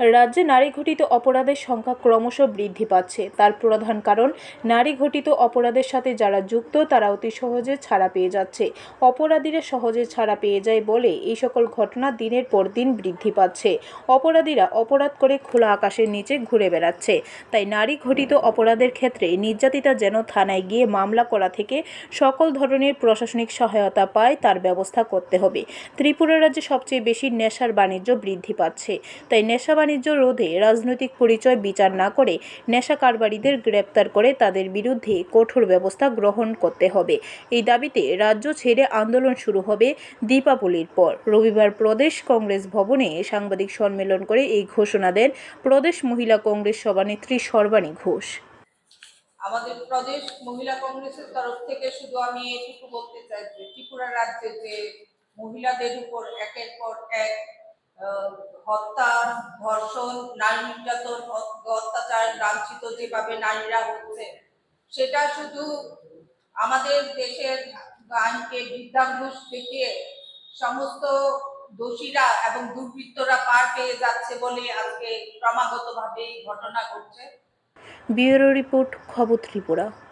রাজ্যে নারী ঘটিত অপরাধের সংখ্যা ক্রমশ বৃদ্ধি পাচ্ছে। তার প্রধান কারণ, নারী ঘটিত অপরাধের সাথে যারা যুক্ত, তারা অতি সহজে ছাড়া পেয়ে যাচ্ছে। অপরাধীরা সহজে ছাড়া পেয়ে যায় বলে এই সকল ঘটনা দিনের পর দিন বৃদ্ধি পাচ্ছে। অপরাধীরা অপরাধ করে খোলা আকাশের নিচে ঘুরে বেড়াচ্ছে। তাই নারী ঘটিত অপরাধের ক্ষেত্রে নির্যাতিতা যেন থানায় গিয়ে মামলা করা থেকে সকল ধরনের প্রশাসনিক সহায়তা পায়, তার ব্যবস্থা করতে হবে। ত্রিপুরা রাজ্যে সবচেয়ে বেশি নেশার বাণিজ্য বৃদ্ধি পাচ্ছে। তাই নেশা বাণিজ্য রোধে রাজনৈতিক পরিচয় বিচার না করে নেশা কারবারিদের গ্রেপ্তার করে তাদের বিরুদ্ধে কঠোর ব্যবস্থা গ্রহণ করতে হবে। এই দাবিতে রাজ্য ছেড়ে আন্দোলন শুরু হবে দীপাবলির পর। রবিবার প্রদেশ কংগ্রেস ভবনে সাংবাদিক সম্মেলন করে এই ঘোষণা দেন প্রদেশ মহিলা কংগ্রেস সভানেত্রী সর্বাণী ঘোষ। আমাদের প্রদেশ মহিলা কংগ্রেসের তরফ থেকে শুধু আমি এটুকু বলতে চাই যে ত্রিপুরা রাজ্যে যে মহিলাদের উপর একের পর এক হত্যা, ধর্ষণ, নারী নির্যাতন অত্যাচার, লাঞ্ছিত যেভাবে নারীরা হচ্ছে, সেটা শুধু আমাদের দেশের আইনকে বিদ্যাঙ্গুষ দেখিয়ে সমস্ত দোষীরা এবং দুর্বৃত্তরা পার পেয়ে যাচ্ছে বলে আজকে ক্রমাগতভাবে এই ঘটনা ঘটছে। ব্যুরো রিপোর্ট খবর ত্রিপুরা।